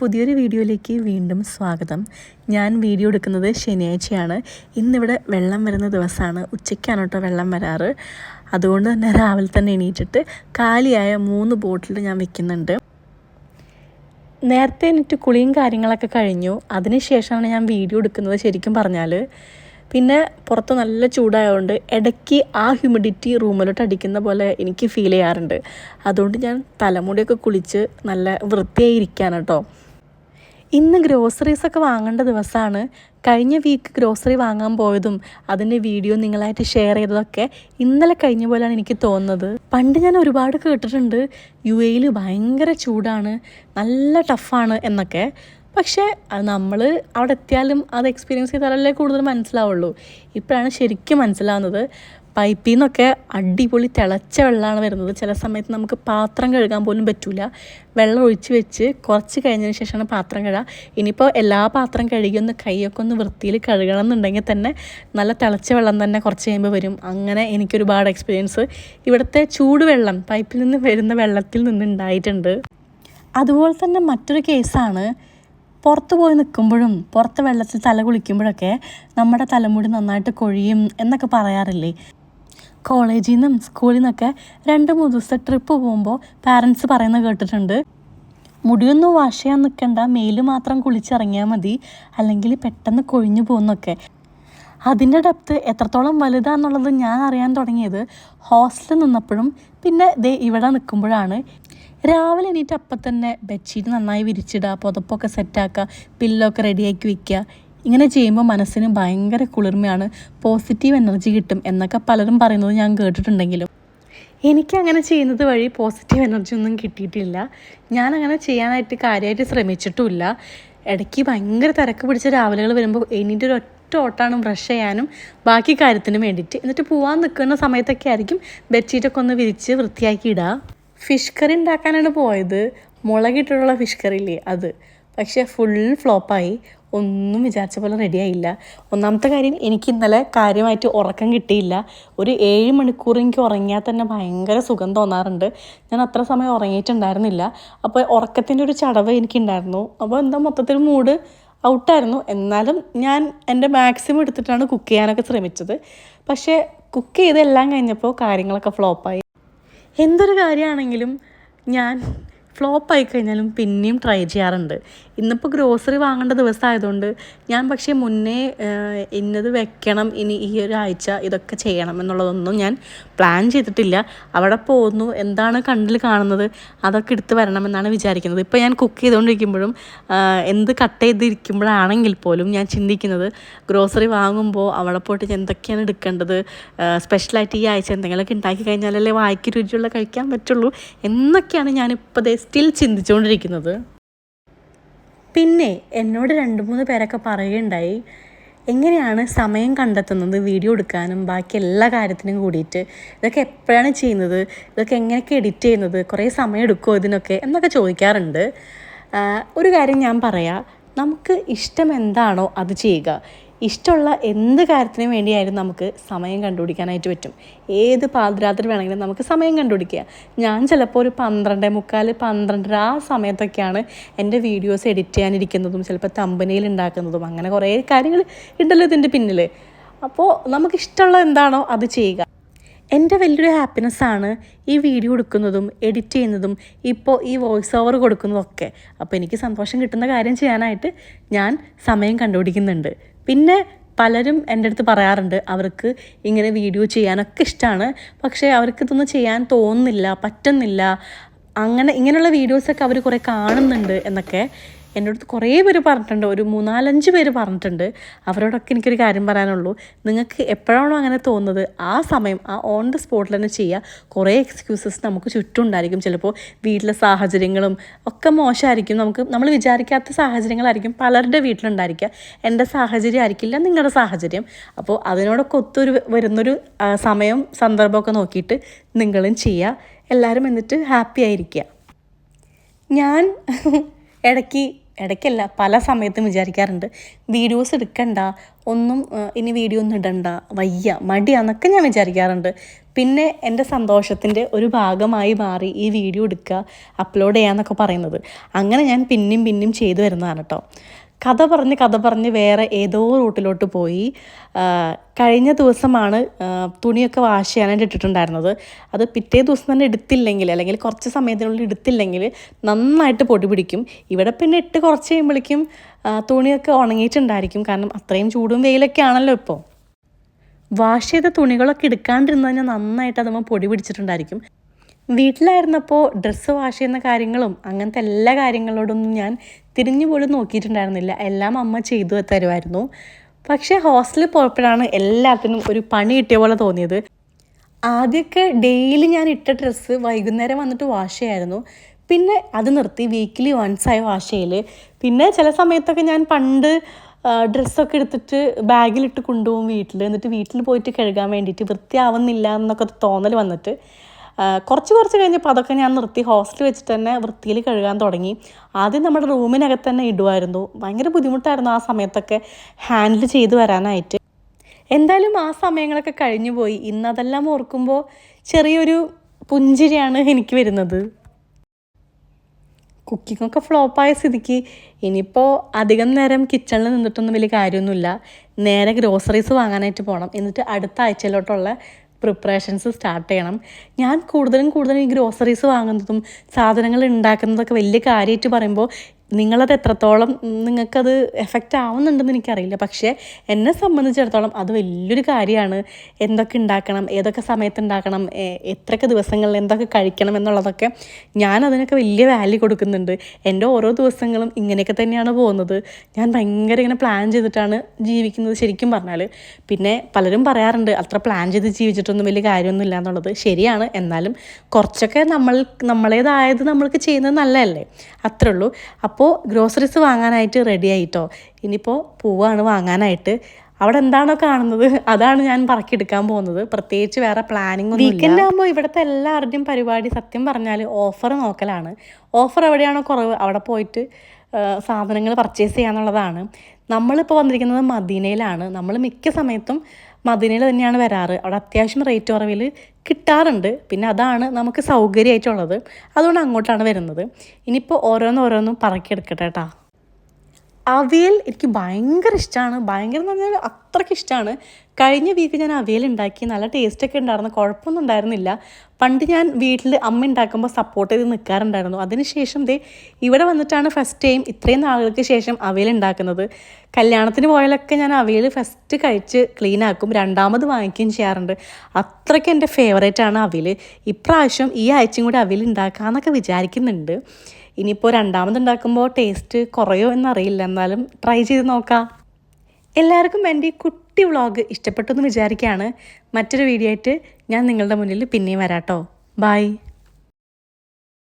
പുതിയൊരു വീഡിയോയിലേക്ക് വീണ്ടും സ്വാഗതം. ഞാൻ വീഡിയോ എടുക്കുന്നത് ശനിയാഴ്ചയാണ്. ഇന്നിവിടെ വെള്ളം വരുന്ന ദിവസമാണ്. ഉച്ചയ്ക്കാണ് കേട്ടോ വെള്ളം വരാറ്. അതുകൊണ്ട് തന്നെ രാവിലെ തന്നെ എണീറ്റിട്ട് കാലിയായ മൂന്ന് ബോട്ടിൽ ഞാൻ വെക്കുന്നുണ്ട്. നേരത്തെ എന്നിട്ട് കുളിയും കാര്യങ്ങളൊക്കെ കഴിഞ്ഞു. അതിനുശേഷമാണ് ഞാൻ വീഡിയോ എടുക്കുന്നത് ശരിക്കും പറഞ്ഞാൽ പിന്നെ പുറത്ത് നല്ല ചൂടായതുകൊണ്ട് ഇടയ്ക്ക് ആ ഹ്യൂമിഡിറ്റി റൂമിലോട്ട് അടിക്കുന്ന പോലെ എനിക്ക് ഫീൽ ചെയ്യാറുണ്ട്. അതുകൊണ്ട് ഞാൻ തലമുടിയൊക്കെ കുളിച്ച് നല്ല വൃത്തിയായി ഇരിക്കുകയാണ് കേട്ടോ. ഇന്ന് ഗ്രോസറീസ് ഒക്കെ വാങ്ങേണ്ട ദിവസമാണ് കഴിഞ്ഞ വീക്ക് ഗ്രോസറി വാങ്ങാൻ പോയതും അതിന്റെ വീഡിയോ നിങ്ങളായിട്ട് ഷെയർ ചെയ്തതൊക്കെ ഇന്നലെ കഴിഞ്ഞ പോലെയാണ് എനിക്ക് തോന്നുന്നത്. പണ്ട് ഞാൻ ഒരുപാട് കേട്ടിട്ടുണ്ട് യു എയിൽ ഭയങ്കര ചൂടാണ് നല്ല ടഫാണ് എന്നൊക്കെ. പക്ഷേ നമ്മൾ അവിടെ എത്തിയാലും അത് എക്സ്പീരിയൻസ് ചെയ്താലല്ലേ കൂടുതൽ മനസ്സിലാവുള്ളൂ. ഇപ്പോഴാണ് ശരിക്കും മനസ്സിലാവുന്നത്. പൈപ്പിൽ നിന്നൊക്കെ അടിപൊളി തിളച്ച വെള്ളമാണ് വരുന്നത്. ചില സമയത്ത് നമുക്ക് പാത്രം കഴുകാൻ പോലും പറ്റില്ല വെള്ളം ഒഴിച്ച് വെച്ച് കുറച്ച് കഴിഞ്ഞതിന് ശേഷമാണ് പാത്രം കഴുകുക. ഇനിയിപ്പോൾ എല്ലാ പാത്രം കഴുകി ഒന്ന് കൈയൊക്കെ ഒന്ന് വൃത്തിയിൽ കഴുകണം എന്നുണ്ടെങ്കിൽ തന്നെ നല്ല തിളച്ച വെള്ളം തന്നെ കുറച്ച് കഴിയുമ്പോൾ വരും. അങ്ങനെ എനിക്കൊരുപാട് എക്സ്പീരിയൻസ് ഇവിടുത്തെ ചൂടുവെള്ളം പൈപ്പിൽ നിന്ന് വരുന്ന വെള്ളത്തിൽ നിന്ന് ഉണ്ടായിട്ടുണ്ട്. അതുപോലെ തന്നെ മറ്റൊരു കേസാണ്. പുറത്ത് പോയി നിൽക്കുമ്പോഴും പുറത്ത് വെള്ളത്തിൽ തല കുളിക്കുമ്പോഴൊക്കെ നമ്മുടെ തലമുടി നന്നായിട്ട് കൊഴിയും എന്നൊക്കെ പറയാറില്ലേ? കോളേജിൽ നിന്നും സ്കൂളിൽ നിന്നൊക്കെ രണ്ട് മൂന്ന് ദിവസത്തെ ട്രിപ്പ് പോകുമ്പോൾ പാരൻസ് പറയുന്നത് കേട്ടിട്ടുണ്ട്. മുടിയൊന്നും വാഷ് ചെയ്യാൻ നിൽക്കണ്ട മെയിൽ മാത്രം കുളിച്ചിറങ്ങിയാൽ മതി അല്ലെങ്കിൽ പെട്ടെന്ന് കൊഴിഞ്ഞു പോകുന്നൊക്കെ. അതിന്റെ ഡെപ്ത് എത്രത്തോളം വലുതാന്നുള്ളത് ഞാൻ അറിയാൻ തുടങ്ങിയത് ഹോസ്റ്റലിൽ നിന്നപ്പോഴും പിന്നെ ദേ ഇവിടെ നിൽക്കുമ്പോഴാണ്. രാവിലെ എണീറ്റ് അപ്പം തന്നെ ബെഡ്ഷീറ്റ് നന്നായി വിരിച്ചിടുക പുതപ്പൊക്കെ സെറ്റാക്കുക പില്ലൊക്കെ റെഡിയാക്കി വെക്കുക ഇങ്ങനെ ചെയ്യുമ്പോൾ മനസ്സിന് ഭയങ്കര കുളിർമയാണ് പോസിറ്റീവ് എനർജി കിട്ടും എന്നൊക്കെ പലരും പറയുന്നത് ഞാൻ കേട്ടിട്ടുണ്ടെങ്കിലും. എനിക്കങ്ങനെ ചെയ്യുന്നത് വഴി പോസിറ്റീവ് എനർജി ഒന്നും കിട്ടിയിട്ടില്ല. അങ്ങനെ ചെയ്യാനായിട്ട് കാര്യമായിട്ട് ശ്രമിച്ചിട്ടുമില്ല. ഇടയ്ക്ക് ഭയങ്കര തിരക്ക് പിടിച്ച രാവിലെകൾ വരുമ്പോൾ എണീറ്റ് ഒരു ഒറ്റ ഓട്ടാണ് ബ്രഷ് ചെയ്യാനും ബാക്കി കാര്യത്തിനും വേണ്ടിയിട്ട്. എന്നിട്ട് പോകാൻ നിൽക്കുന്ന സമയത്തൊക്കെ ആയിരിക്കും ബെഡ്ഷീറ്റൊക്കെ ഒന്ന് വിരിച്ച് വൃത്തിയാക്കി ഇടുക ഫിഷ് കറി ഉണ്ടാക്കാനാണ് പോയത്. മുളകിട്ടുള്ള ഫിഷ് കറി ഇല്ലേ അത്. പക്ഷേ ഫുൾ ഫ്ലോപ്പായി ഒന്നും വിചാരിച്ച പോലെ റെഡിയായില്ല ഒന്നാമത്തെ കാര്യം എനിക്ക് ഇന്നലെ കാര്യമായിട്ട് ഉറക്കം കിട്ടിയില്ല. ഒരു ഏഴ് മണിക്കൂർ എനിക്ക് ഉറങ്ങിയാൽ തന്നെ ഭയങ്കര സുഖം തോന്നാറുണ്ട്. ഞാൻ അത്ര സമയം ഉറങ്ങിയിട്ടുണ്ടായിരുന്നില്ല. അപ്പോൾ ഉറക്കത്തിന്റെ ഒരു ചടവ് എനിക്കുണ്ടായിരുന്നു. അപ്പോൾ എന്താ മൊത്തത്തിൽ മൂഡ് ഔട്ടായിരുന്നു എന്നാലും ഞാൻ എന്റെ മാക്സിമം എടുത്തിട്ടാണ് കുക്ക് ചെയ്യാനൊക്കെ ശ്രമിച്ചത്. പക്ഷേ കുക്ക് ചെയ്തെല്ലാം കഴിഞ്ഞപ്പോൾ കാര്യങ്ങളൊക്കെ ഫ്ലോപ്പായി എന്തൊരു കാര്യമാണെങ്കിലും ഞാൻ ഫ്ലോപ്പ് ആയി കഴിഞ്ഞാലും പിന്നെയും ട്രൈ ചെയ്യാറുണ്ട്. ഇന്നിപ്പോൾ ഗ്രോസറി വാങ്ങേണ്ട ദിവസമായതുകൊണ്ട് ഞാൻ പക്ഷേ മുന്നേ ഇന്നത് വെക്കണം ഇനി ഈ ഒരാഴ്ച ഇതൊക്കെ ചെയ്യണം എന്നുള്ളതൊന്നും ഞാൻ പ്ലാൻ ചെയ്തിട്ടില്ല. അവിടെ പോകുന്നു എന്താണ് കണ്ടിൽ കാണുന്നത് അതൊക്കെ എടുത്ത് വരണമെന്നാണ് വിചാരിക്കുന്നത്. ഇപ്പോൾ ഞാൻ കുക്ക് ചെയ്തുകൊണ്ടിരിക്കുമ്പോഴും എന്ത് കട്ട് ചെയ്തിരിക്കുമ്പോഴാണെങ്കിൽ പോലും ഞാൻ ചിന്തിക്കുന്നത് ഗ്രോസറി വാങ്ങുമ്പോൾ അവിടെ പോയിട്ട് എന്തൊക്കെയാണ് എടുക്കേണ്ടത് സ്പെഷ്യലായിട്ട് ഈ ആഴ്ച എന്തെങ്കിലുമൊക്കെ ഉണ്ടാക്കി കഴിഞ്ഞാലല്ലേ വായിക്ക് രുചിയുള്ള കഴിക്കാൻ പറ്റുള്ളൂ എന്നൊക്കെയാണ് ഞാനിപ്പോൾ സ്റ്റിൽ ചിന്തിച്ചുകൊണ്ടിരിക്കുന്നത്. പിന്നെ എന്നോട് രണ്ട് മൂന്ന് പേരൊക്കെ പറയുകയുണ്ടായി എങ്ങനെയാണ് സമയം കണ്ടെത്തുന്നത് വീഡിയോ എടുക്കാനും ബാക്കി എല്ലാ കാര്യത്തിനും കൂടിയിട്ട്? ഇതൊക്കെ എപ്പോഴാണ് ചെയ്യുന്നത്? ഇതൊക്കെ എങ്ങനെയൊക്കെ എഡിറ്റ് ചെയ്യുന്നത്? കുറേ സമയം എടുക്കുമോ ഇതിനൊക്കെ? എന്നൊക്കെ ചോദിക്കാറുണ്ട്. ഒരു കാര്യം ഞാൻ പറയാം. നമുക്ക് ഇഷ്ടം എന്താണോ അത് ചെയ്യുക. ഇഷ്ടമുള്ള എന്ത് കാര്യത്തിനും വേണ്ടിയായാലും നമുക്ക് സമയം കണ്ടുപിടിക്കാനായിട്ട് പറ്റും. ഏത് പാതിരാത്രി വേണമെങ്കിലും നമുക്ക് സമയം കണ്ടുപിടിക്കുക ഞാൻ ചിലപ്പോൾ ഒരു പന്ത്രണ്ട് മുക്കാൽ പന്ത്രണ്ടര ആ സമയത്തൊക്കെയാണ് എന്റെ വീഡിയോസ് എഡിറ്റ് ചെയ്യാനിരിക്കുന്നതും ചിലപ്പോൾ തമ്പനയിൽ ഉണ്ടാക്കുന്നതും അങ്ങനെ കുറേ കാര്യങ്ങൾ ഉണ്ടല്ലോ ഇതിന്റെ പിന്നിൽ അപ്പോൾ നമുക്ക് ഇഷ്ടമുള്ള എന്താണോ അത് ചെയ്യുക. എന്റെ വലിയൊരു ഹാപ്പിനെസ് ആണ് ഈ വീഡിയോ എടുക്കുന്നതും എഡിറ്റ് ചെയ്യുന്നതും ഇപ്പോൾ ഈ വോയിസ് ഓവർ കൊടുക്കുന്നതൊക്കെ. അപ്പോൾ എനിക്ക് സന്തോഷം കിട്ടുന്ന കാര്യം ചെയ്യാനായിട്ട് ഞാൻ സമയം കണ്ടുപിടിക്കുന്നുണ്ട്. പിന്നെ പലരും എന്റെ അടുത്ത് പറയാറുണ്ട് അവർക്ക് ഇങ്ങനെ വീഡിയോ ചെയ്യാനൊക്കെ ഇഷ്ടമാണ് പക്ഷേ അവർക്ക് ഇതൊന്നും ചെയ്യാൻ തോന്നുന്നില്ല പറ്റുന്നില്ല. അങ്ങനെ ഇങ്ങനെയുള്ള വീഡിയോസൊക്കെ അവർ കുറേ കാണുന്നുണ്ട് എന്നൊക്കെ എന്റെ അടുത്ത് കുറേ പേര് പറഞ്ഞിട്ടുണ്ട്. ഒരു മൂന്നാലഞ്ച് പേര് പറഞ്ഞിട്ടുണ്ട്. അവരോടൊക്കെ എനിക്കൊരു കാര്യം പറയാനുള്ളൂ. നിങ്ങൾക്ക് എപ്പോഴാണോ അങ്ങനെ തോന്നുന്നത് ആ സമയം ആ ഓൺ ദ സ്പോട്ടിൽ തന്നെ ചെയ്യുക കുറേ എക്സ്ക്യൂസസ് നമുക്ക് ചുറ്റും ഉണ്ടായിരിക്കും ചിലപ്പോൾ വീട്ടിലെ സാഹചര്യങ്ങളും ഒക്കെ മോശമായിരിക്കും. നമുക്ക് നമ്മൾ വിചാരിക്കാത്ത സാഹചര്യങ്ങളായിരിക്കും പലരുടെ വീട്ടിലുണ്ടായിരിക്കുക. എന്റെ സാഹചര്യം ആയിരിക്കില്ല നിങ്ങളുടെ സാഹചര്യം. അപ്പോൾ അതിനോടൊക്കെ ഒത്തൊരു വരുന്നൊരു സമയം സന്ദർഭമൊക്കെ നോക്കിയിട്ട് നിങ്ങളും ചെയ്യുക എല്ലാവരും എന്നിട്ട് ഹാപ്പി ആയിരിക്കുക. ഞാൻ ഇടയ്ക്ക് ഇടയ്ക്കല്ല പല സമയത്തും വിചാരിക്കാറുണ്ട്. വീഡിയോസ് എടുക്കണ്ട ഒന്നും ഇനി വീഡിയോ ഒന്നും ഇടണ്ട വയ്യ മടിയാന്നൊക്കെ ഞാൻ വിചാരിക്കാറുണ്ട്. പിന്നെ എന്റെ സന്തോഷത്തിന്റെ ഒരു ഭാഗമായി മാറി ഈ വീഡിയോ എടുക്കുക അപ്ലോഡ് ചെയ്യാന്നൊക്കെ പറയുന്നത്. അങ്ങനെ ഞാൻ പിന്നെയും പിന്നെയും ചെയ്തു വരുന്നതാണ് കേട്ടോ കഥ പറഞ്ഞ് കഥ പറഞ്ഞ് വേറെ ഏതോ റൂട്ടിലോട്ട് പോയി. കഴിഞ്ഞ ദിവസമാണ് തുണിയൊക്കെ വാഷ് ചെയ്യാനായിട്ട് ഇട്ടിട്ടുണ്ടായിരുന്നത്. അത് പിറ്റേ ദിവസം തന്നെ എടുത്തില്ലെങ്കിൽ അല്ലെങ്കിൽ കുറച്ച് സമയത്തിനുള്ളിൽ എടുത്തില്ലെങ്കിൽ നന്നായിട്ട് പൊടി പിടിക്കും. ഇവിടെ പിന്നെ ഇട്ട് കുറച്ച് കഴിയുമ്പോഴേക്കും തുണിയൊക്കെ ഉണങ്ങിയിട്ടുണ്ടായിരിക്കും. കാരണം അത്രയും ചൂടും വെയിലൊക്കെ ആണല്ലോ ഇപ്പോൾ. വാഷ് ചെയ്ത തുണികളൊക്കെ എടുക്കാണ്ടിരുന്നതിന് നന്നായിട്ട് അതുമ്പോൾ പൊടി പിടിച്ചിട്ടുണ്ടായിരിക്കും. വീട്ടിലായിരുന്നപ്പോൾ ഡ്രസ്സ് വാഷ് ചെയ്യുന്ന കാര്യങ്ങളും അങ്ങനത്തെ എല്ലാ കാര്യങ്ങളോടൊന്നും ഞാൻ തിരിഞ്ഞു പോലും നോക്കിയിട്ടുണ്ടായിരുന്നില്ല. എല്ലാം അമ്മ ചെയ്തു തരുമായിരുന്നു. പക്ഷേ ഹോസ്റ്റലിൽ പോയപ്പോഴാണ് എല്ലാത്തിനും ഒരു പണി കിട്ടിയ പോലെ തോന്നിയത്. ആദ്യമൊക്കെ ഡെയിലി ഞാൻ ഇട്ട ഡ്രസ്സ് വൈകുന്നേരം വന്നിട്ട് വാഷ് ചെയ്യായിരുന്നു. പിന്നെ അത് നിർത്തി വീക്കിലി വൺസ് ആയി വാഷ് ചെയ്യൽ പിന്നെ ചില സമയത്തൊക്കെ ഞാൻ പണ്ട് ഡ്രസ്സൊക്കെ എടുത്തിട്ട് ബാഗിലിട്ട് കൊണ്ടുപോകും വീട്ടിൽ എന്നിട്ട് വീട്ടിൽ പോയിട്ട് കഴുകാൻ വേണ്ടിയിട്ട് വൃത്തിയാവുന്നില്ല എന്നൊക്കെ തോന്നൽ വന്നിട്ട്. കുറച്ച് കുറച്ച് കഴിഞ്ഞപ്പോൾ അതൊക്കെ ഞാൻ നിർത്തി. ഹോസ്റ്റൽ വെച്ചിട്ട് തന്നെ വൃത്തിയിൽ കഴുകാൻ തുടങ്ങി. ആദ്യം നമ്മുടെ റൂമിനകത്ത് തന്നെ ഇടുമായിരുന്നു ഭയങ്കര ബുദ്ധിമുട്ടായിരുന്നു ആ സമയത്തൊക്കെ ഹാൻഡിൽ ചെയ്ത് വരാനായിട്ട്. എന്തായാലും ആ സമയങ്ങളൊക്കെ കഴിഞ്ഞു പോയി. ഇന്ന് അതെല്ലാം ഓർക്കുമ്പോൾ ചെറിയൊരു പുഞ്ചിരിയാണ് എനിക്ക് വരുന്നത്. കുക്കിങ്ങൊക്കെ ഫ്ലോപ്പായ സ്ഥിതിക്ക്. ഇനിയിപ്പോൾ അധികം നേരം കിച്ചണിൽ നിന്നിട്ടൊന്നും വലിയ കാര്യമൊന്നുമില്ല. നേരെ ഗ്രോസറീസ് വാങ്ങാനായിട്ട് പോകണം എന്നിട്ട് അടുത്ത ആഴ്ചയിലോട്ടുള്ള പ്രിപ്പറേഷൻസ് സ്റ്റാർട്ട് ചെയ്യണം. ഞാൻ കൂടുതലും കൂടുതലും ഈ ഗ്രോസറീസ് വാങ്ങുന്നതും സാധനങ്ങൾ ഉണ്ടാക്കുന്നതൊക്കെ വലിയ കാര്യമായിട്ട് പറയുമ്പോൾ നിങ്ങളത് എത്രത്തോളം നിങ്ങൾക്കത് എഫക്റ്റ് ആവുന്നുണ്ടെന്ന് എനിക്കറിയില്ല. പക്ഷേ എന്നെ സംബന്ധിച്ചിടത്തോളം അത് വലിയൊരു കാര്യമാണ്. എന്തൊക്കെ ഉണ്ടാക്കണം ഏതൊക്കെ സമയത്ത് ഉണ്ടാക്കണം എത്രയൊക്കെ ദിവസങ്ങളിൽ എന്തൊക്കെ കഴിക്കണം എന്നുള്ളതൊക്കെ ഞാൻ അതിനൊക്കെ വലിയ വാല്യൂ കൊടുക്കുന്നുണ്ട്. എന്റെ ഓരോ ദിവസങ്ങളും ഇങ്ങനെയൊക്കെ തന്നെയാണ് പോകുന്നത്. ഞാൻ ഭയങ്കര ഇങ്ങനെ പ്ലാൻ ചെയ്തിട്ടാണ് ജീവിക്കുന്നത് ശരിക്കും പറഞ്ഞാൽ പിന്നെ പലരും പറയാറുണ്ട് അത്ര പ്ലാൻ ചെയ്ത് ജീവിച്ചിട്ടൊന്നും വലിയ കാര്യമൊന്നുമില്ല എന്നുള്ളത്. ശരിയാണ്. എന്നാലും കുറച്ചൊക്കെ നമ്മൾ നമ്മളേതായത് നമ്മൾക്ക് ചെയ്യുന്നത് നല്ലതല്ലേ? അത്രേ ഉള്ളൂ. അപ്പോൾ ഗ്രോസറീസ് വാങ്ങാനായിട്ട് റെഡി ആയിട്ടോ? ഇനിയിപ്പോൾ പൂവാണ് വാങ്ങാനായിട്ട്. അവിടെ എന്താണോ കാണുന്നത്? അതാണ് ഞാൻ പറക്കിയെടുക്കാൻ പോകുന്നത്. പ്രത്യേകിച്ച് വേറെ പ്ലാനിങ് വീക്കെൻഡ് ആകുമ്പോൾ ഇവിടുത്തെ എല്ലാവരുടെയും പരിപാടി സത്യം പറഞ്ഞാൽ ഓഫർ നോക്കലാണ്. ഓഫർ എവിടെയാണോ കുറവ് അവിടെ പോയിട്ട് സാധനങ്ങൾ പർച്ചേസ് ചെയ്യാന്നുള്ളതാണ്. നമ്മളിപ്പോൾ വന്നിരിക്കുന്നത് മദീനയിലാണ്. നമ്മൾ മിക്ക സമയത്തും മദീനയിൽ തന്നെയാണ് വരാറ്. അവിടെ അത്യാവശ്യം റേറ്റ് കുറവിൽ കിട്ടാറുണ്ട്. പിന്നെ അതാണ് നമുക്ക് സൗകര്യമായിട്ടുള്ളത്. അതുകൊണ്ട് അങ്ങോട്ടാണ് വരുന്നത്. ഇനിയിപ്പോൾ ഓരോന്നോരോന്നും പറക്കിയെടുക്കട്ടെ കേട്ടോ. അവിയൽ എനിക്ക് ഭയങ്കര ഇഷ്ടമാണ് ഭയങ്കര എന്ന് പറഞ്ഞാൽ അത്രയ്ക്ക് ഇഷ്ടമാണ് കഴിഞ്ഞ വീക്ക് ഞാൻ അവയിൽ ഉണ്ടാക്കി. നല്ല ടേസ്റ്റൊക്കെ ഉണ്ടായിരുന്നു. കുഴപ്പമൊന്നും ഉണ്ടായിരുന്നില്ല. പണ്ട് ഞാൻ വീട്ടിൽ അമ്മ ഉണ്ടാക്കുമ്പോൾ സപ്പോർട്ട് ചെയ്ത് നിൽക്കാറുണ്ടായിരുന്നു അതിനുശേഷം ദേ ഇവിടെ വന്നിട്ടാണ് ഫസ്റ്റ് ടൈം ഇത്രയും നാളുകൾക്ക് ശേഷം അവയിൽ ഉണ്ടാക്കുന്നത്. കല്യാണത്തിന് പോയാലൊക്കെ ഞാൻ അവയിൽ ഫസ്റ്റ് കഴിച്ച് ക്ലീൻ ആക്കും. രണ്ടാമത് വാങ്ങിക്കുകയും ചെയ്യാറുണ്ട്. അത്രയ്ക്ക് എന്റെ ഫേവറേറ്റ് ആണ് അവിയൽ. ഇപ്രാവശ്യം ഈ ആഴ്ചയും കൂടി അവയിൽ ഉണ്ടാക്കാമെന്നൊക്കെ വിചാരിക്കുന്നുണ്ട്. ഇനിയിപ്പോൾ രണ്ടാമത് ഉണ്ടാക്കുമ്പോൾ ടേസ്റ്റ് കുറയോ എന്നറിയില്ല. എന്നാലും ട്രൈ ചെയ്ത് നോക്കാം. എല്ലാവർക്കും എന്റെ ഈ കുട്ടി വ്ളോഗ് ഇഷ്ടപ്പെട്ടു എന്ന് വിചാരിക്കുകയാണ്. മറ്റൊരു വീഡിയോ ആയിട്ട് ഞാൻ നിങ്ങളുടെ മുന്നിൽ പിന്നെയും വരാട്ടോ. ബൈ